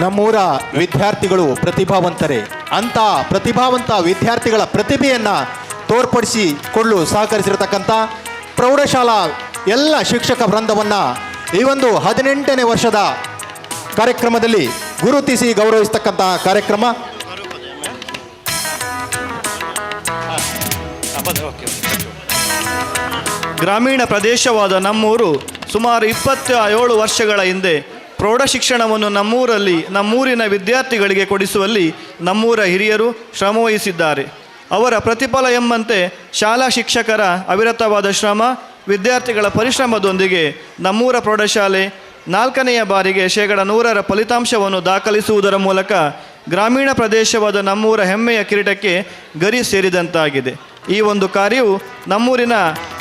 ನಮ್ಮೂರ ವಿದ್ಯಾರ್ಥಿಗಳು ಪ್ರತಿಭಾವಂತರೇ ಅಂತ ಪ್ರತಿಭಾವಂತ ವಿದ್ಯಾರ್ಥಿಗಳ ಪ್ರತಿಭೆಯನ್ನ ಕೊಡಲು ಸಹಕರಿಸಿರತಕ್ಕಂಥ ಪ್ರೌಢಶಾಲಾ ಎಲ್ಲ ಶಿಕ್ಷಕ ವೃಂದವನ್ನ ಈ ಒಂದು ಹದಿನೆಂಟನೇ ವರ್ಷದ ಕಾರ್ಯಕ್ರಮದಲ್ಲಿ ಗುರುತಿಸಿ ಗೌರವಿಸ್ತಕ್ಕಂಥ ಕಾರ್ಯಕ್ರಮ. ಗ್ರಾಮೀಣ ಪ್ರದೇಶವಾದ ನಮ್ಮೂರು ಸುಮಾರು ಇಪ್ಪತ್ತ ಏಳು ವರ್ಷಗಳ ಹಿಂದೆ ಪ್ರೌಢ ಶಿಕ್ಷಣವನ್ನು ನಮ್ಮೂರಲ್ಲಿ, ನಮ್ಮೂರಿನ ವಿದ್ಯಾರ್ಥಿಗಳಿಗೆ ಕೊಡಿಸುವಲ್ಲಿ ನಮ್ಮೂರ ಹಿರಿಯರು ಶ್ರಮವಹಿಸಿದ್ದಾರೆ. ಅವರ ಪ್ರತಿಫಲ ಎಂಬಂತೆ ಶಾಲಾ ಶಿಕ್ಷಕರ ಅವಿರತವಾದ ಶ್ರಮ, ವಿದ್ಯಾರ್ಥಿಗಳ ಪರಿಶ್ರಮದೊಂದಿಗೆ ನಮ್ಮೂರ ಪ್ರೌಢಶಾಲೆ ನಾಲ್ಕನೆಯ ಬಾರಿಗೆ ಶೇಕಡ ನೂರರ ಫಲಿತಾಂಶವನ್ನು ದಾಖಲಿಸುವುದರ ಮೂಲಕ ಗ್ರಾಮೀಣ ಪ್ರದೇಶವಾದ ನಮ್ಮೂರ ಹೆಮ್ಮೆಯ ಕಿರೀಟಕ್ಕೆ ಗರಿ ಸೇರಿದಂತಾಗಿದೆ. ಈ ಒಂದು ಕಾರ್ಯವು ನಮ್ಮೂರಿನ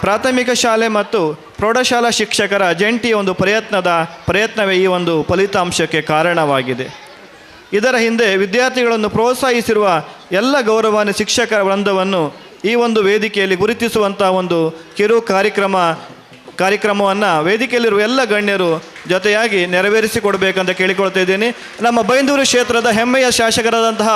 ಪ್ರಾಥಮಿಕ ಶಾಲೆ ಮತ್ತು ಪ್ರೌಢಶಾಲಾ ಶಿಕ್ಷಕರ ಜಂಟಿ ಒಂದು ಪ್ರಯತ್ನದ ಪ್ರಯತ್ನವೇ ಈ ಒಂದು ಫಲಿತಾಂಶಕ್ಕೆ ಕಾರಣವಾಗಿದೆ. ಇದರ ಹಿಂದೆ ವಿದ್ಯಾರ್ಥಿಗಳನ್ನು ಪ್ರೋತ್ಸಾಹಿಸಿರುವ ಎಲ್ಲ ಗೌರವಾನ್ಯ ಶಿಕ್ಷಕರ ವೃಂದವನ್ನು ಈ ಒಂದು ವೇದಿಕೆಯಲ್ಲಿ ಗುರುತಿಸುವಂಥ ಒಂದು ಕಿರು ಕಾರ್ಯಕ್ರಮ ಕಾರ್ಯಕ್ರಮವನ್ನು ವೇದಿಕೆಯಲ್ಲಿರುವ ಎಲ್ಲ ಗಣ್ಯರು ಜೊತೆಯಾಗಿ ನೆರವೇರಿಸಿಕೊಡಬೇಕಂತ ಕೇಳಿಕೊಳ್ತಾ ಇದ್ದೀನಿ. ನಮ್ಮ ಬೈಂದೂರು ಕ್ಷೇತ್ರದ ಹೆಮ್ಮೆಯ ಶಾಸಕರಾದಂತಹ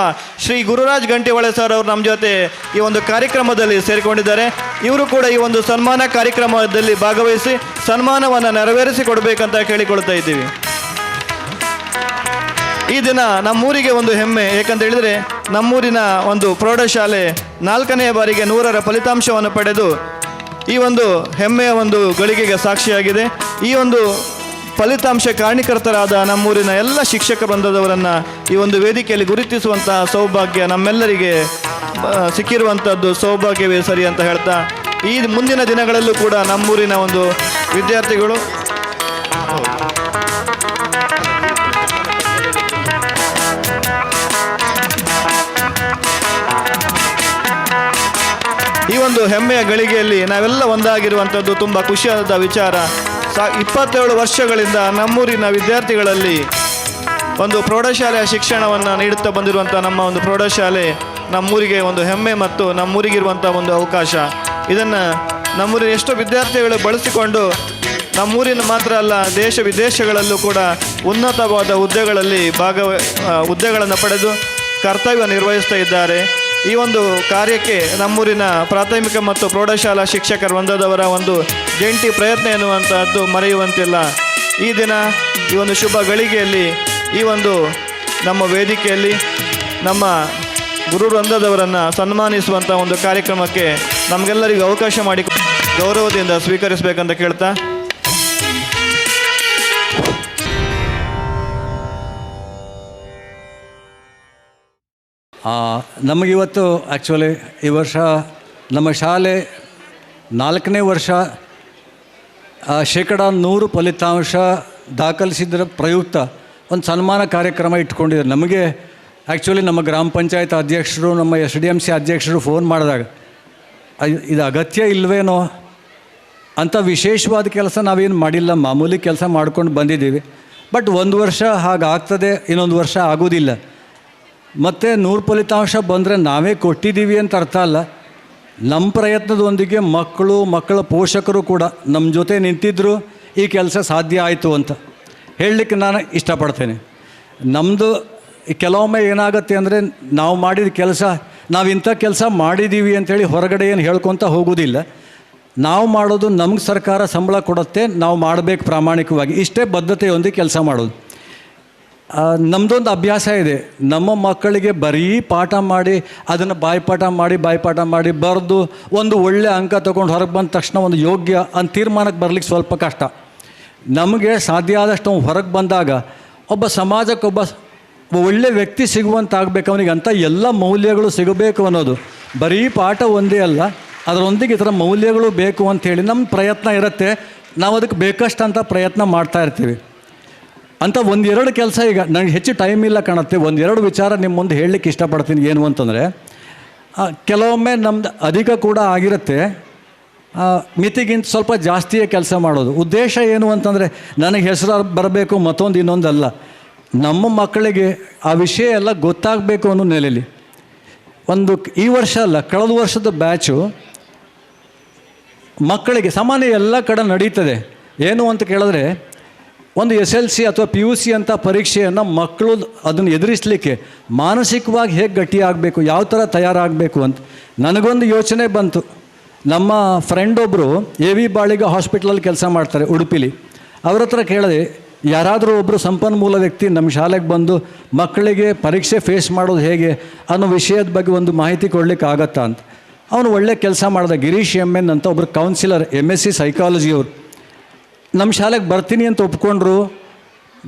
ಶ್ರೀ ಗುರುರಾಜ್ ಗಂಟಿವಾಳೆ ಸರ್ ಅವರು ನಮ್ಮ ಜೊತೆ ಈ ಒಂದು ಕಾರ್ಯಕ್ರಮದಲ್ಲಿ ಸೇರಿಕೊಂಡಿದ್ದಾರೆ. ಇವರು ಕೂಡ ಈ ಒಂದು ಸನ್ಮಾನ ಕಾರ್ಯಕ್ರಮದಲ್ಲಿ ಭಾಗವಹಿಸಿ ಸನ್ಮಾನವನ್ನು ನೆರವೇರಿಸಿಕೊಡಬೇಕಂತ ಕೇಳಿಕೊಳ್ತಾ ಇದ್ದೀವಿ. ಈ ದಿನ ನಮ್ಮೂರಿಗೆ ಒಂದು ಹೆಮ್ಮೆ, ಏಕಂತ ಹೇಳಿದರೆ ನಮ್ಮೂರಿನ ಒಂದು ಪ್ರೌಢಶಾಲೆ ನಾಲ್ಕನೆಯ ಬಾರಿಗೆ ನೂರರ ಫಲಿತಾಂಶವನ್ನು ಪಡೆದು ಈ ಒಂದು ಹೆಮ್ಮೆಯ ಒಂದು ಗಳಿಗೆಗೆ ಸಾಕ್ಷಿಯಾಗಿದೆ. ಈ ಒಂದು ಫಲಿತಾಂಶ ಕಾರಣೀಕರ್ತರಾದ ನಮ್ಮೂರಿನ ಎಲ್ಲ ಶಿಕ್ಷಕ ಬಂಧದವರನ್ನು ಈ ಒಂದು ವೇದಿಕೆಯಲ್ಲಿ ಗುರುತಿಸುವಂತಹ ಸೌಭಾಗ್ಯ ನಮ್ಮೆಲ್ಲರಿಗೆ ಸಿಕ್ಕಿರುವಂಥದ್ದು ಸೌಭಾಗ್ಯವೇ ಸರಿ ಅಂತ ಹೇಳ್ತಾ, ಈ ಮುಂದಿನ ದಿನಗಳಲ್ಲೂ ಕೂಡ ನಮ್ಮೂರಿನ ಒಂದು ವಿದ್ಯಾರ್ಥಿಗಳು ಈ ಒಂದು ಹೆಮ್ಮೆಯ ಗಳಿಗೆಯಲ್ಲಿ ನಾವೆಲ್ಲ ಒಂದಾಗಿರುವಂಥದ್ದು ತುಂಬ ಖುಷಿಯಾದ ವಿಚಾರ. ಸಾ, ಇಪ್ಪತ್ತೇಳು ವರ್ಷಗಳಿಂದ ನಮ್ಮೂರಿನ ವಿದ್ಯಾರ್ಥಿಗಳಲ್ಲಿ ಒಂದು ಪ್ರೌಢಶಾಲೆಯ ಶಿಕ್ಷಣವನ್ನು ನೀಡುತ್ತಾ ಬಂದಿರುವಂಥ ನಮ್ಮ ಒಂದು ಪ್ರೌಢಶಾಲೆ ನಮ್ಮೂರಿಗೆ ಒಂದು ಹೆಮ್ಮೆ ಮತ್ತು ನಮ್ಮೂರಿಗಿರುವಂಥ ಒಂದು ಅವಕಾಶ. ಇದನ್ನು ನಮ್ಮೂರಿನ ಎಷ್ಟೋ ವಿದ್ಯಾರ್ಥಿಗಳು ಬಳಸಿಕೊಂಡು ನಮ್ಮೂರಿನ ಮಾತ್ರ ಅಲ್ಲ, ದೇಶ ವಿದೇಶಗಳಲ್ಲೂ ಕೂಡ ಉನ್ನತವಾದ ಹುದ್ದೆಗಳಲ್ಲಿ ಭಾಗವ ಹುದ್ದೆಗಳನ್ನು ಪಡೆದು ಕರ್ತವ್ಯ ನಿರ್ವಹಿಸ್ತಾ ಇದ್ದಾರೆ. ಈ ಒಂದು ಕಾರ್ಯಕ್ಕೆ ನಮ್ಮೂರಿನ ಪ್ರಾಥಮಿಕ ಮತ್ತು ಪ್ರೌಢಶಾಲಾ ಶಿಕ್ಷಕರ ವೃಂದದವರ ಒಂದು ಜಂಟಿ ಪ್ರಯತ್ನ ಎನ್ನುವಂತಹದ್ದು ಮರೆಯುವಂತಿಲ್ಲ. ಈ ದಿನ ಈ ಒಂದು ಶುಭ ಗಳಿಗೆಯಲ್ಲಿ ಈ ಒಂದು ನಮ್ಮ ವೇದಿಕೆಯಲ್ಲಿ ನಮ್ಮ ಗುರು ವೃಂದದವರನ್ನು ಸನ್ಮಾನಿಸುವಂಥ ಒಂದು ಕಾರ್ಯಕ್ರಮಕ್ಕೆ ನಮಗೆಲ್ಲರಿಗೂ ಅವಕಾಶ ಮಾಡಿ ಗೌರವದಿಂದ ಸ್ವೀಕರಿಸಬೇಕಂತ ಕೇಳ್ತಾ ನಮಗಿವತ್ತು ಆ್ಯಕ್ಚುಲಿ ಈ ವರ್ಷ ನಮ್ಮ ಶಾಲೆ ನಾಲ್ಕನೇ ವರ್ಷ ಶೇಕಡ ನೂರು ಫಲಿತಾಂಶ ದಾಖಲಿಸಿದ್ರ ಪ್ರಯುಕ್ತ ಒಂದು ಸನ್ಮಾನ ಕಾರ್ಯಕ್ರಮ ಇಟ್ಕೊಂಡಿದ್ದಾರೆ ನಮಗೆ ಆ್ಯಕ್ಚುಲಿ ನಮ್ಮ ಗ್ರಾಮ ಪಂಚಾಯತ್ ಅಧ್ಯಕ್ಷರು, ನಮ್ಮ ಎಸ್ ಡಿ ಎಂ ಸಿ ಅಧ್ಯಕ್ಷರು ಫೋನ್ ಮಾಡಿದಾಗ ಇದು ಅಗತ್ಯ ಇಲ್ವೇನೋ ಅಂಥ ವಿಶೇಷವಾದ ಕೆಲಸ ನಾವೇನು ಮಾಡಿಲ್ಲ. ಮಾಮೂಲಿ ಕೆಲಸ ಮಾಡ್ಕೊಂಡು ಬಂದಿದ್ದೀವಿ. ಬಟ್ ಒಂದು ವರ್ಷ ಹಾಗಾಗ್ತದೆ, ಇನ್ನೊಂದು ವರ್ಷ ಆಗೋದಿಲ್ಲ. ಮತ್ತು ನೂರು ಫಲಿತಾಂಶ ಬಂದರೆ ನಾವೇ ಕೊಟ್ಟಿದ್ದೀವಿ ಅಂತ ಅರ್ಥ ಅಲ್ಲ. ನಮ್ಮ ಪ್ರಯತ್ನದೊಂದಿಗೆ ಮಕ್ಕಳು, ಮಕ್ಕಳ ಪೋಷಕರು ಕೂಡ ನಮ್ಮ ಜೊತೆ ನಿಂತಿದ್ದರು ಈ ಕೆಲಸ ಸಾಧ್ಯ ಆಯಿತು ಅಂತ. ಹೇಳಲಿಕ್ಕೆ ನಾನು ಇಷ್ಟಪಡ್ತೇನೆ. ನಮ್ಮದು ಕೆಲವೊಮ್ಮೆ ಏನಾಗುತ್ತೆ ಅಂದರೆ ನಾವು ಮಾಡಿದ ಕೆಲಸ, ನಾವು ಇಂಥ ಕೆಲಸ ಮಾಡಿದ್ದೀವಿ ಅಂಥೇಳಿ ಹೊರಗಡೆ ಏನು ಹೇಳ್ಕೊತ ಹೋಗೋದಿಲ್ಲ. ನಾವು ಮಾಡೋದು ನಮ್ಗೆ ಸರ್ಕಾರ ಸಂಬಳ ಕೊಡುತ್ತೆ, ನಾವು ಮಾಡಬೇಕು ಪ್ರಾಮಾಣಿಕವಾಗಿ. ಇಷ್ಟೇ ಬದ್ಧತೆಯೊಂದಿಗೆ ಕೆಲಸ ಮಾಡೋದು. ನಮ್ಮದೊಂದು ಅಭ್ಯಾಸ ಇದೆ. ನಮ್ಮ ಮಕ್ಕಳಿಗೆ ಬರೀ ಪಾಠ ಮಾಡಿ, ಅದನ್ನು ಬಾಯ್ಪಾಠ ಮಾಡಿ ಬಾಯ್ಪಾಠ ಮಾಡಿ ಬರೆದು ಒಂದು ಒಳ್ಳೆ ಅಂಕ ತೊಗೊಂಡು ಹೊರಗೆ ಬಂದ ತಕ್ಷಣ ಒಂದು ಯೋಗ್ಯ ಅಂತ ತೀರ್ಮಾನಕ್ಕೆ ಬರಲಿಕ್ಕೆ ಸ್ವಲ್ಪ ಕಷ್ಟ. ನಮಗೆ ಸಾಧ್ಯ ಆದಷ್ಟು ಹೊರಗೆ ಬಂದಾಗ ಒಬ್ಬ ಸಮಾಜಕ್ಕೊಬ್ಬ ಒಳ್ಳೆ ವ್ಯಕ್ತಿ ಸಿಗುವಂತಾಗಬೇಕು ಅವನಿಗೆ ಅಂಥ ಎಲ್ಲ ಮೌಲ್ಯಗಳು ಸಿಗಬೇಕು ಅನ್ನೋದು. ಬರೀ ಪಾಠ ಒಂದೇ ಅಲ್ಲ, ಅದರೊಂದಿಗೆ ಈ ಥರ ಮೌಲ್ಯಗಳು ಬೇಕು ಅಂಥೇಳಿ ನಮ್ಮ ಪ್ರಯತ್ನ ಇರುತ್ತೆ. ನಾವು ಅದಕ್ಕೆ ಬೇಕಷ್ಟಂತ ಪ್ರಯತ್ನ ಮಾಡ್ತಾ ಇರ್ತೀವಿ. ಅಂತ ಒಂದೆರಡು ಕೆಲಸ ಈಗ ನನಗೆ ಹೆಚ್ಚು ಟೈಮ್ ಇಲ್ಲ ಕಾಣುತ್ತೆ. ಒಂದೆರಡು ವಿಚಾರ ನಿಮ್ಮ ಮುಂದೆ ಹೇಳಲಿಕ್ಕೆ ಇಷ್ಟಪಡ್ತೀನಿ. ಏನು ಅಂತಂದರೆ ಕೆಲವೊಮ್ಮೆ ನಮ್ದು ಅಧಿಕ ಕೂಡ ಆಗಿರುತ್ತೆ. ಮಿತಿಗಿಂತ ಸ್ವಲ್ಪ ಜಾಸ್ತಿಯೇ ಕೆಲಸ ಮಾಡೋದು. ಉದ್ದೇಶ ಏನು ಅಂತಂದರೆ, ನನಗೆ ಹೆಸರು ಬರಬೇಕು, ಮತ್ತೊಂದು ಇನ್ನೊಂದಲ್ಲ. ನಮ್ಮ ಮಕ್ಕಳಿಗೆ ಆ ವಿಷಯ ಎಲ್ಲ ಗೊತ್ತಾಗಬೇಕು ಅನ್ನೋ ನೆಲೆಯಲ್ಲಿ ಒಂದು ಈ ವರ್ಷ ಅಲ್ಲ, ಕಳೆದ ವರ್ಷದ ಬ್ಯಾಚು ಮಕ್ಕಳಿಗೆ ಸಾಮಾನ್ಯ ಎಲ್ಲ ಕಡೆ ನಡೀತದೆ. ಏನು ಅಂತ ಕೇಳಿದ್ರೆ ಒಂದು ಎಸ್ ಎಲ್ ಸಿ ಅಥವಾ ಪಿ ಯು ಸಿ ಅಂತ ಪರೀಕ್ಷೆಯನ್ನು ಮಕ್ಕಳು ಅದನ್ನು ಎದುರಿಸಲಿಕ್ಕೆ ಮಾನಸಿಕವಾಗಿ ಹೇಗೆ ಗಟ್ಟಿಯಾಗಬೇಕು, ಯಾವ ಥರ ತಯಾರಾಗಬೇಕು ಅಂತ ನನಗೊಂದು ಯೋಚನೆ ಬಂತು. ನಮ್ಮ ಫ್ರೆಂಡ್ ಒಬ್ಬರು ಎ ವಿ ಬಾಳಿಗ ಹಾಸ್ಪಿಟ್ಲಲ್ಲಿ ಕೆಲಸ ಮಾಡ್ತಾರೆ ಉಡುಪಿಲಿ. ಅವ್ರ ಹತ್ರ ಕೇಳಿದೆ, ಯಾರಾದರೂ ಒಬ್ಬರು ಸಂಪನ್ಮೂಲ ವ್ಯಕ್ತಿ ನಮ್ಮ ಶಾಲೆಗೆ ಬಂದು ಮಕ್ಕಳಿಗೆ ಪರೀಕ್ಷೆ ಫೇಸ್ ಮಾಡೋದು ಹೇಗೆ ಅನ್ನೋ ವಿಷಯದ ಬಗ್ಗೆ ಒಂದು ಮಾಹಿತಿ ಕೊಡಲಿಕ್ಕೆ ಆಗತ್ತಾ ಅಂತ. ಅವನು ಒಳ್ಳೆ ಕೆಲಸ ಮಾಡಿದ, ಗಿರೀಶ್ ಎಂ ಎನ್ ಅಂತ ಒಬ್ಬರು ಕೌನ್ಸಿಲರ್ ಎಂ ಎಸ್ ಸಿ ಸೈಕಾಲಜಿಯವರು ನಮ್ಮ ಶಾಲೆಗೆ ಬರ್ತೀನಿ ಅಂತ ಒಪ್ಕೊಂಡ್ರು,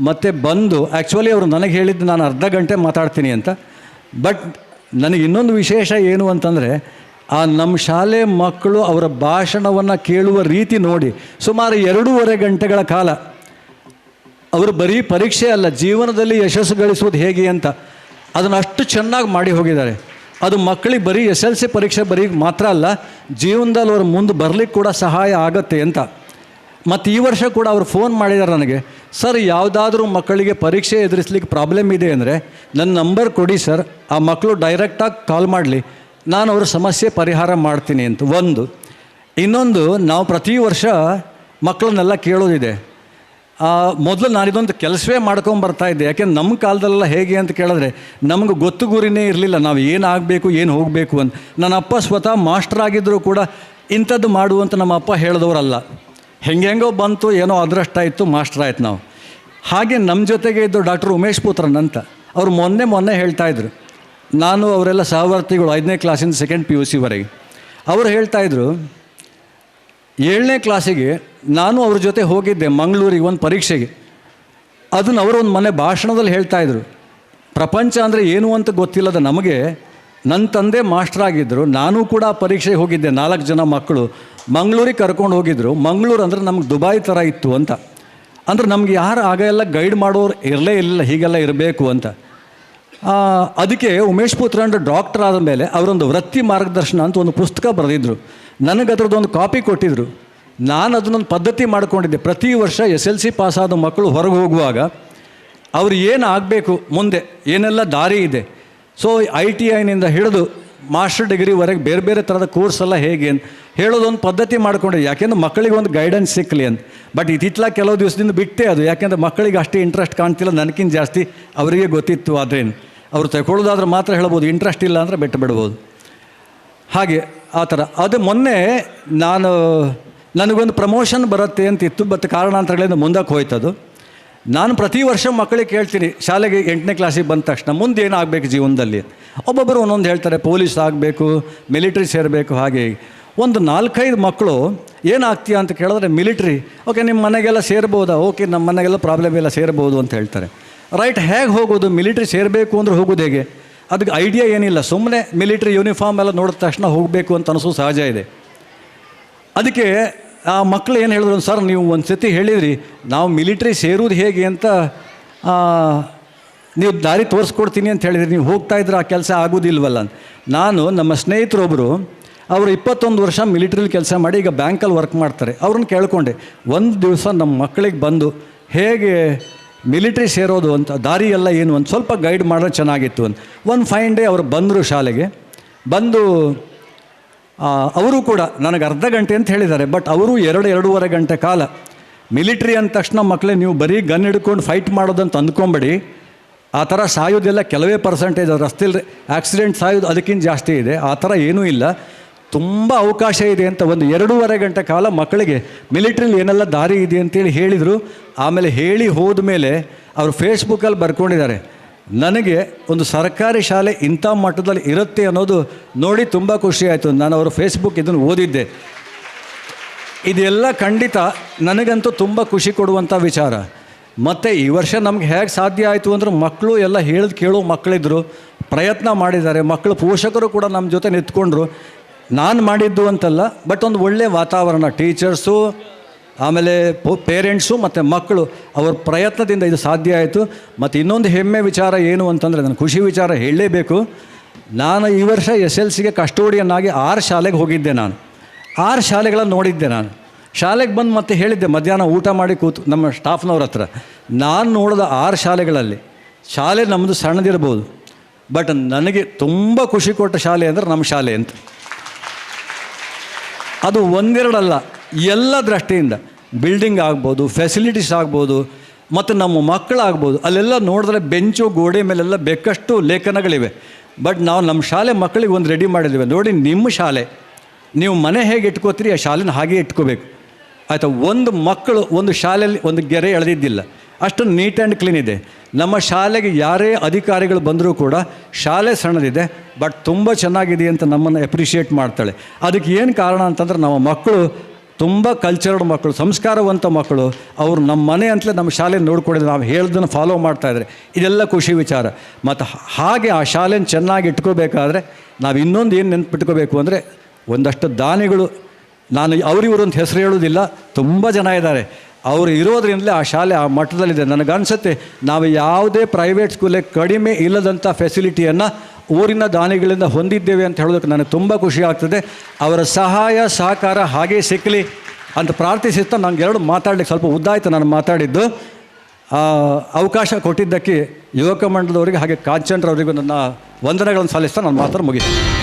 ಮತ್ತು ಬಂದು ಆ್ಯಕ್ಚುಲಿ ಅವರು ನನಗೆ ಹೇಳಿದ್ದು ನಾನು ಅರ್ಧ ಗಂಟೆ ಮಾತಾಡ್ತೀನಿ ಅಂತ. ಬಟ್ ನನಗೆ ಇನ್ನೊಂದು ವಿಶೇಷ ಏನು ಅಂತಂದರೆ, ಆ ನಮ್ಮ ಶಾಲೆ ಮಕ್ಕಳು ಅವರ ಭಾಷಣವನ್ನು ಕೇಳುವ ರೀತಿ ನೋಡಿ, ಸುಮಾರು ಎರಡೂವರೆ ಗಂಟೆಗಳ ಕಾಲ, ಅವರು ಬರೀ ಪರೀಕ್ಷೆ ಅಲ್ಲ, ಜೀವನದಲ್ಲಿ ಯಶಸ್ಸು ಗಳಿಸುವುದು ಹೇಗೆ ಅಂತ, ಅದನ್ನು ಅಷ್ಟು ಚೆನ್ನಾಗಿ ಮಾಡಿ ಹೋಗಿದ್ದಾರೆ. ಅದು ಮಕ್ಕಳಿಗೆ ಬರೀ ಎಸ್ ಎಲ್ ಸಿ ಪರೀಕ್ಷೆ ಬರೀ ಮಾತ್ರ ಅಲ್ಲ, ಜೀವನದಲ್ಲಿ ಅವರು ಮುಂದೆ ಬರಲಿಕ್ಕೆ ಕೂಡ ಸಹಾಯ ಆಗತ್ತೆ ಅಂತ. ಮತ್ತು ಈ ವರ್ಷ ಕೂಡ ಅವರು ಫೋನ್ ಮಾಡಿದ್ದಾರೆ ನನಗೆ, ಸರ್, ಯಾವುದಾದ್ರೂ ಮಕ್ಕಳಿಗೆ ಪರೀಕ್ಷೆ ಎದುರಿಸ್ಲಿಕ್ಕೆ ಪ್ರಾಬ್ಲಮ್ ಇದೆ ಅಂದರೆ ನನ್ನ ನಂಬರ್ ಕೊಡಿ ಸರ್, ಆ ಮಕ್ಕಳು ಡೈರೆಕ್ಟಾಗಿ ಕಾಲ್ ಮಾಡಲಿ, ನಾನು ಅವ್ರ ಸಮಸ್ಯೆ ಪರಿಹಾರ ಮಾಡ್ತೀನಿ ಅಂತ. ಒಂದು. ಇನ್ನೊಂದು, ನಾವು ಪ್ರತಿ ವರ್ಷ ಮಕ್ಕಳನ್ನೆಲ್ಲ ಕೇಳೋದಿದೆ. ಮೊದಲು ನಾನು ಇದೊಂದು ಕೆಲಸವೇ ಮಾಡ್ಕೊಂಡು ಇದ್ದೆ. ಯಾಕೆಂದ್ರೆ ನಮ್ಮ ಕಾಲದಲ್ಲೆಲ್ಲ ಹೇಗೆ ಅಂತ ಕೇಳಿದ್ರೆ, ನಮಗೆ ಗೊತ್ತು ಗುರಿನೇ ಇರಲಿಲ್ಲ. ನಾವು ಏನು ಆಗಬೇಕು, ಏನು ಹೋಗಬೇಕು ಅಂತ. ನನ್ನ ಅಪ್ಪ ಸ್ವತಃ ಮಾಸ್ಟರ್ ಆಗಿದ್ದರೂ ಕೂಡ ಇಂಥದ್ದು ಮಾಡು ಅಂತ ನಮ್ಮ ಅಪ್ಪ ಹೇಳಿದವರಲ್ಲ. ಹೆಂಗೆಂಗೋ ಬಂತು, ಏನೋ ಅದರಷ್ಟಾಯಿತು ಮಾಸ್ಟರ್ ಆಯ್ತು ನಾವು. ಹಾಗೆ ನಮ್ಮ ಜೊತೆಗೆ ಇದ್ದು ಡಾಕ್ಟರ್ ಉಮೇಶ್ ಪುತ್ರನ್ ಅಂತ ಅವ್ರು ಮೊನ್ನೆ ಮೊನ್ನೆ ಹೇಳ್ತಾ ಇದ್ರು. ನಾನು ಅವರೆಲ್ಲ ಸಹವರ್ತಿಗಳು, ಐದನೇ ಕ್ಲಾಸಿಂದ ಸೆಕೆಂಡ್ ಪಿ ಯು ಸಿವರೆಗೆ ಅವರು ಹೇಳ್ತಾಯಿದ್ರು ಏಳನೇ ಕ್ಲಾಸಿಗೆ ನಾನು ಅವ್ರ ಜೊತೆ ಹೋಗಿದ್ದೆ ಮಂಗಳೂರಿಗೆ ಒಂದು ಪರೀಕ್ಷೆಗೆ. ಅದನ್ನು ಅವರು ಒಂದು ಮನೆ ಭಾಷಣದಲ್ಲಿ ಹೇಳ್ತಾ ಇದ್ರು. ಪ್ರಪಂಚ ಅಂದರೆ ಏನು ಅಂತ ಗೊತ್ತಿಲ್ಲದ ನಮಗೆ ನನ್ನ ತಂದೆ ಮಾಸ್ಟರ್ ಆಗಿದ್ದರು ನಾನು ಕೂಡ ಪರೀಕ್ಷೆಗೆ ಹೋಗಿದ್ದೆ ನಾಲ್ಕು ಜನ ಮಕ್ಕಳು. ಮಂಗಳೂರಿಗೆ ಕರ್ಕೊಂಡು ಹೋಗಿದ್ರು. ಮಂಗಳೂರು ಅಂದರೆ ನಮ್ಗೆ ದುಬಾಯ್ ಥರ ಇತ್ತು ಅಂತ. ಅಂದ್ರೆ ನಮ್ಗೆ ಯಾರು ಆಗ ಎಲ್ಲ ಗೈಡ್ ಮಾಡೋರು ಇರಲೇ ಇಲ್ಲ ಹೀಗೆಲ್ಲ ಇರಬೇಕು ಅಂತ. ಅದಕ್ಕೆ ಉಮೇಶ್ ಪುತ್ರಂಡ್ ಡಾಕ್ಟರ್ ಆದ ಮೇಲೆ ಅವರೊಂದು ವೃತ್ತಿ ಮಾರ್ಗದರ್ಶನ ಅಂತ ಒಂದು ಪುಸ್ತಕ ಬರೆದಿದ್ರು. ನನಗೆ ಅದರದ್ದು ಒಂದು ಕಾಪಿ ಕೊಟ್ಟಿದ್ದರು ನಾನು ಅದನ್ನೊಂದು ಪದ್ಧತಿ ಮಾಡಿಕೊಂಡಿದ್ದೆ. ಪ್ರತಿ ವರ್ಷ ಎಸ್ ಎಲ್ ಸಿ ಪಾಸಾದ ಮಕ್ಕಳು ಹೊರಗೆ ಹೋಗುವಾಗ ಅವ್ರು ಏನು ಆಗಬೇಕು ಮುಂದೆ? ಏನೆಲ್ಲ ದಾರಿ ಇದೆ? ಸೊ ಐ ಟಿ ಐನಿಂದ ಹಿಡಿದು ಮಾಸ್ಟರ್ ಡಿಗ್ರಿವರೆಗೆ ಬೇರೆ ಬೇರೆ ಥರದ ಕೋರ್ಸ್ ಎಲ್ಲ ಹೇಗೆ ಅಂತ ಹೇಳೋದೊಂದು ಪದ್ಧತಿ ಮಾಡಿಕೊಂಡ್ರಿ ಯಾಕೆಂದ್ರೆ ಮಕ್ಕಳಿಗೆ ಒಂದು ಗೈಡೆನ್ಸ್ ಸಿಕ್ಕಲಿ ಅಂತ. ಬಟ್ ಇತ್ತಿತ್ತಲ ಕೆಲವು ದಿವಸದಿಂದ ಬಿಟ್ಟೆ ಅದು. ಯಾಕೆಂದ್ರೆ ಮಕ್ಕಳಿಗೆ ಅಷ್ಟೇ ಇಂಟ್ರೆಸ್ಟ್ ಕಾಣ್ತಿಲ್ಲ. ನನಗಿಂತ ಜಾಸ್ತಿ ಅವರಿಗೆ ಗೊತ್ತಿತ್ತು ಆದ್ರೇನು. ಅವರು ತಗೊಳ್ಳೋದಾದ್ರೆ ಮಾತ್ರ ಹೇಳ್ಬೋದು. ಇಂಟ್ರೆಸ್ಟ್ ಇಲ್ಲ ಅಂದರೆ ಬಿಟ್ಟು ಬಿಡ್ಬೋದು. ಹಾಗೆ ಆ ಥರ. ಅದು ಮೊನ್ನೆ ನಾನು, ನನಗೊಂದು ಪ್ರಮೋಷನ್ ಬರುತ್ತೆ ಅಂತ ಇತ್ತು. ಬಟ್ ಕಾರಣಾಂತರಗಳಿಂದ ಮುಂದಕ್ಕೆ ಹೋಯ್ತದು. ನಾನು ಪ್ರತಿ ವರ್ಷ ಮಕ್ಕಳಿಗೆ ಕೇಳ್ತೀನಿ, ಶಾಲೆಗೆ ಎಂಟನೇ ಕ್ಲಾಸಿಗೆ ಬಂದ ತಕ್ಷಣ ಮುಂದೆ ಏನಾಗಬೇಕು ಜೀವನದಲ್ಲಿ? ಒಬ್ಬೊಬ್ಬರು ಒಂದೊಂದು ಹೇಳ್ತಾರೆ, ಪೊಲೀಸ್ ಆಗಬೇಕು ಮಿಲಿಟ್ರಿ ಸೇರಬೇಕು, ಹಾಗೆ ಒಂದು ನಾಲ್ಕೈದು ಮಕ್ಕಳು, ಏನಾಗ್ತೀಯ? ಅಂತ ಕೇಳಿದ್ರೆ ಮಿಲಿಟ್ರಿ ಓಕೆ ನಿಮ್ಮ ಮನೆಗೆಲ್ಲ ಸೇರ್ಬೋದಾ? ಓಕೆ ನಮ್ಮ ಮನೆಗೆಲ್ಲ ಪ್ರಾಬ್ಲಮ್ ಎಲ್ಲ ಸೇರ್ಬೋದು ಅಂತ ಹೇಳ್ತಾರೆ. ರೈಟ್ ಹೇಗೆ ಹೋಗೋದು? ಮಿಲಿಟ್ರಿ ಸೇರಬೇಕು ಅಂದ್ರೆ ಹೋಗೋದು ಹೇಗೆ? ಅದಕ್ಕೆ ಐಡಿಯಾ ಏನಿಲ್ಲ. ಸುಮ್ಮನೆ ಮಿಲಿಟ್ರಿ ಯೂನಿಫಾರ್ಮ್ ಎಲ್ಲ ನೋಡಿದ ತಕ್ಷಣ ಹೋಗಬೇಕು ಅಂತ ಅನಿಸೋ ಸಹಜ ಇದೆ. ಅದಕ್ಕೆ ಆ ಮಕ್ಕಳು ಏನು ಹೇಳಿದ್ರು ಸರ್, ನೀವು ಒಂದು ಸತಿ ಹೇಳಿದ್ರಿ, ನಾವು ಮಿಲಿಟ್ರಿ ಸೇರೋದು ಹೇಗೆ ಅಂತ ನೀವು ದಾರಿ ತೋರಿಸ್ಕೊಡ್ತೀನಿ ಅಂತ ಹೇಳಿದ್ರಿ, ನೀವು ಹೋಗ್ತಾ ಇದ್ರೆ ಆ ಕೆಲಸ ಆಗೋದಿಲ್ವಲ್ಲ ನಾನು ನಮ್ಮ ಸ್ನೇಹಿತರೊಬ್ಬರು ಅವರು ಇಪ್ಪತ್ತೊಂದು ವರ್ಷ ಮಿಲಿಟ್ರಿಲಿ ಕೆಲಸ ಮಾಡಿ ಈಗ ಬ್ಯಾಂಕಲ್ಲಿ ವರ್ಕ್ ಮಾಡ್ತಾರೆ. ಅವ್ರನ್ನ ಕೇಳ್ಕೊಂಡೆ, ಒಂದು ದಿವಸ ನಮ್ಮ ಮಕ್ಕಳಿಗೆ ಬಂದು, ಹೇಗೆ ಮಿಲಿಟ್ರಿ ಸೇರೋದು ಅಂತ, ದಾರಿ ಎಲ್ಲ ಏನು ಒಂದು ಸ್ವಲ್ಪ ಗೈಡ್ ಮಾಡೋದು ಚೆನ್ನಾಗಿತ್ತು ಅಂತ. ಒಂದು ಫೈನ್ ಡೇ ಅವರು ಬಂದರು ಶಾಲೆಗೆ, ಬಂದು ಅವರು ಕೂಡ ನನಗೆ ಅರ್ಧ ಗಂಟೆ ಅಂತ ಹೇಳಿದ್ದಾರೆ ಬಟ್ ಅವರು ಎರಡು ಎರಡೂವರೆ ಗಂಟೆ ಕಾಲ ಮಿಲಿಟ್ರಿ ಅಂದ ತಕ್ಷಣ ಮಕ್ಕಳೇ ನೀವು ಬರೀ ಗನ್ ಹಿಡ್ಕೊಂಡು ಫೈಟ್ ಮಾಡೋದಂತ ಅಂದ್ಕೊಂಬೇಡಿ. ಆ ಥರ ಸಾಯೋದೆಲ್ಲ ಕೆಲವೇ ಪರ್ಸೆಂಟೇಜ್ ರಸ್ತೆಲಿ ಆಕ್ಸಿಡೆಂಟ್ ಸಾಯೋದು ಅದಕ್ಕಿಂತ ಜಾಸ್ತಿ ಇದೆ. ಆ ಥರ ಏನೂ ಇಲ್ಲ. ತುಂಬ ಅವಕಾಶ ಇದೆ ಅಂತ ಒಂದು ಎರಡೂವರೆ ಗಂಟೆ ಕಾಲ ಮಕ್ಕಳಿಗೆ ಮಿಲಿಟ್ರಿಲಿ ಏನೆಲ್ಲ ದಾರಿ ಇದೆ ಅಂತೇಳಿ ಹೇಳಿದರು. ಆಮೇಲೆ ಹೇಳಿ ಹೋದ ಮೇಲೆ ಅವರು ಫೇಸ್ಬುಕ್ಕಲ್ಲಿ ಬರ್ಕೊಂಡಿದ್ದಾರೆ. ನನಗೆ ಒಂದು ಸರ್ಕಾರಿ ಶಾಲೆ ಇಂಥ ಮಟ್ಟದಲ್ಲಿ ಇರುತ್ತೆ ಅನ್ನೋದು ನೋಡಿ ತುಂಬ ಖುಷಿ ಆಯಿತು. ನಾನು ಅವರ ಫೇಸ್ಬುಕ್ ಇದನ್ನು ಓದಿದ್ದೆ. ಇದೆಲ್ಲ ಖಂಡಿತ ನನಗಂತೂ ತುಂಬ ಖುಷಿ ಕೊಡುವಂಥ ವಿಚಾರ. ಮತ್ತು ಈ ವರ್ಷ ನಮ್ಗೆ ಹೇಗೆ ಸಾಧ್ಯ ಆಯಿತು ಅಂದ್ರೆ ಮಕ್ಕಳು ಎಲ್ಲ ಹೇಳಿದ ಕೇಳೋ ಮಕ್ಕಳಿದ್ರು ಪ್ರಯತ್ನ ಮಾಡಿದ್ದಾರೆ. ಮಕ್ಕಳು ಪೋಷಕರು ಕೂಡ ನಮ್ಮ ಜೊತೆ ನಿಂತ್ಕೊಂಡ್ರು. ನಾನು ಮಾಡಿದ್ದು ಅಂತಲ್ಲ ಬಟ್ ಒಂದು ಒಳ್ಳೆಯ ವಾತಾವರಣ ಟೀಚರ್ಸು ಆಮೇಲೆ ಪೇರೆಂಟ್ಸು ಮತ್ತು ಮಕ್ಕಳು ಅವ್ರ ಪ್ರಯತ್ನದಿಂದ ಇದು ಸಾಧ್ಯ ಆಯಿತು. ಮತ್ತು ಇನ್ನೊಂದು ಹೆಮ್ಮೆ ವಿಚಾರ ಏನು ಅಂತಂದರೆ ನನ್ನ ಖುಷಿ ವಿಚಾರ ಹೇಳಲೇಬೇಕು. ನಾನು ಈ ವರ್ಷ ಎಸ್ ಎಲ್ ಸಿಗೆ ಕಸ್ಟೋಡಿಯನ್ನಾಗಿ ಆರು ಶಾಲೆಗೆ ಹೋಗಿದ್ದೆ ನಾನು. ಆರು ಶಾಲೆಗಳನ್ನು ನೋಡಿದ್ದೆ ನಾನು. ಶಾಲೆಗೆ ಬಂದು ಮತ್ತೆ ಹೇಳಿದ್ದೆ, ಮಧ್ಯಾಹ್ನ ಊಟ ಮಾಡಿ ಕೂತು, ನಮ್ಮ ಸ್ಟಾಫ್ನವ್ರ ಹತ್ರ. ನಾನು ನೋಡಿದ ಆರು ಶಾಲೆಗಳಲ್ಲಿ ಶಾಲೆ ನಮ್ಮದು ಸಣ್ಣದಿರ್ಬೋದು, ಬಟ್ ನನಗೆ ತುಂಬ ಖುಷಿ ಕೊಟ್ಟ ಶಾಲೆ ಅಂದರೆ ನಮ್ಮ ಶಾಲೆ ಅಂತ. ಅದು ಒಂದೆರಡಲ್ಲ. ಎಲ್ಲ ದೃಷ್ಟಿಯಿಂದ ಬಿಲ್ಡಿಂಗ್ ಆಗ್ಬೋದು ಫೆಸಿಲಿಟೀಸ್ ಆಗ್ಬೋದು, ಮತ್ತು ನಮ್ಮ ಮಕ್ಕಳಾಗ್ಬೋದು, ಅಲ್ಲೆಲ್ಲ ನೋಡಿದ್ರೆ ಬೆಂಚು, ಗೋಡೆ ಮೇಲೆಲ್ಲ ಬೇಕಷ್ಟು ಲೇಖನಗಳಿವೆ. ಬಟ್ ನಾವು ನಮ್ಮ ಶಾಲೆ ಮಕ್ಕಳಿಗೆ ಒಂದು ರೆಡಿ ಮಾಡಿದ್ದೀವಿ. ನೋಡಿ, ನಿಮ್ಮ ಶಾಲೆ, ನೀವು ಮನೆ ಹೇಗೆ ಇಟ್ಕೋತೀರಿ, ಆ ಶಾಲೆನ ಹಾಗೆ ಇಟ್ಕೋಬೇಕು. ಆಯಿತಾ, ಒಂದು ಮಕ್ಕಳು ಒಂದು ಶಾಲೆಯಲ್ಲಿ ಒಂದು ಗೆರೆ ಎಳೆದಿದ್ದಿಲ್ಲ. ಅಷ್ಟು ನೀಟ್ ಆ್ಯಂಡ್ ಕ್ಲೀನ್ ಇದೆ. ನಮ್ಮ ಶಾಲೆಗೆ ಯಾರೇ ಅಧಿಕಾರಿಗಳು ಬಂದರೂ ಕೂಡ ಶಾಲೆ ಸಣ್ಣದಿದೆ ಬಟ್ ತುಂಬ ಚೆನ್ನಾಗಿದೆ ಅಂತ ನಮ್ಮನ್ನು ಎಪ್ರಿಷಿಯೇಟ್ ಮಾಡ್ತಾಳೆ. ಅದಕ್ಕೆ ಏನು ಕಾರಣ ಅಂತಂದ್ರೆ, ನಮ್ಮ ಮಕ್ಕಳು ತುಂಬ ಕಲ್ಚರ್ಡ್ ಮಕ್ಕಳು, ಸಂಸ್ಕಾರವಂತ ಮಕ್ಕಳು, ಅವರು ನಮ್ಮ ಮನೆ ಅಂತಲೇ ನಮ್ಮ ಶಾಲೆ ನೋಡ್ಕೊಂಡಿದ್ದು ನಾವು ಹೇಳ್ದನ್ನು ಫಾಲೋ ಮಾಡ್ತಾಯಿದ್ರೆ ಇದೆಲ್ಲ ಖುಷಿ ವಿಚಾರ. ಮತ್ತು ಹಾಗೆ ಆ ಶಾಲೆನ ಚೆನ್ನಾಗಿ ಇಟ್ಕೋಬೇಕಾದ್ರೆ ನಾವು ಇನ್ನೊಂದು ಏನು ನೆನ್ಪಿಟ್ಕೋಬೇಕು ಅಂದರೆ ಒಂದಷ್ಟು ದಾನಿಗಳು. ನಾನು ಅವರಿವರು ಅಂತ ಹೆಸರು ಹೇಳೋದಿಲ್ಲ, ತುಂಬ ಜನ ಇದ್ದಾರೆ. ಅವರು ಇರೋದ್ರಿಂದಲೇ ಆ ಶಾಲೆ ಆ ಮಟ್ಟದಲ್ಲಿದೆ. ನನಗನ್ಸುತ್ತೆ, ನಾವು ಯಾವುದೇ ಪ್ರೈವೇಟ್ ಸ್ಕೂಲಿಗೆ ಕಡಿಮೆ ಇಲ್ಲದಂಥ ಫೆಸಿಲಿಟಿಯನ್ನು ಊರಿನ ದಾನಿಗಳಿಂದ ಹೊಂದಿದ್ದೇವೆ ಅಂತ ಹೇಳೋದಕ್ಕೆ ನನಗೆ ತುಂಬ ಖುಷಿ ಆಗ್ತದೆ. ಅವರ ಸಹಾಯ, ಸಹಕಾರ ಹಾಗೇ ಸಿಕ್ಕಲಿ ಅಂತ ಪ್ರಾರ್ಥಿಸುತ್ತಾ ನಂಗೆ ಎರಡು ಮಾತಾಡಲಿಕ್ಕೆ ಸ್ವಲ್ಪ ಉದ್ದಾಯಿತು ನಾನು ಮಾತಾಡಿದ್ದು. ಅವಕಾಶ ಕೊಟ್ಟಿದ್ದಕ್ಕೆ ಯುವಕ ಮಂಡಲದವರಿಗೆ ಹಾಗೆ ಕಾಂಚನ್ರವರಿಗೂ ನನ್ನ ವಂದನೆಗಳನ್ನು ಸಲ್ಲಿಸ್ತಾ ನಾನು ಮಾತ್ರ ಮುಗಿಸ್ತೀನಿ.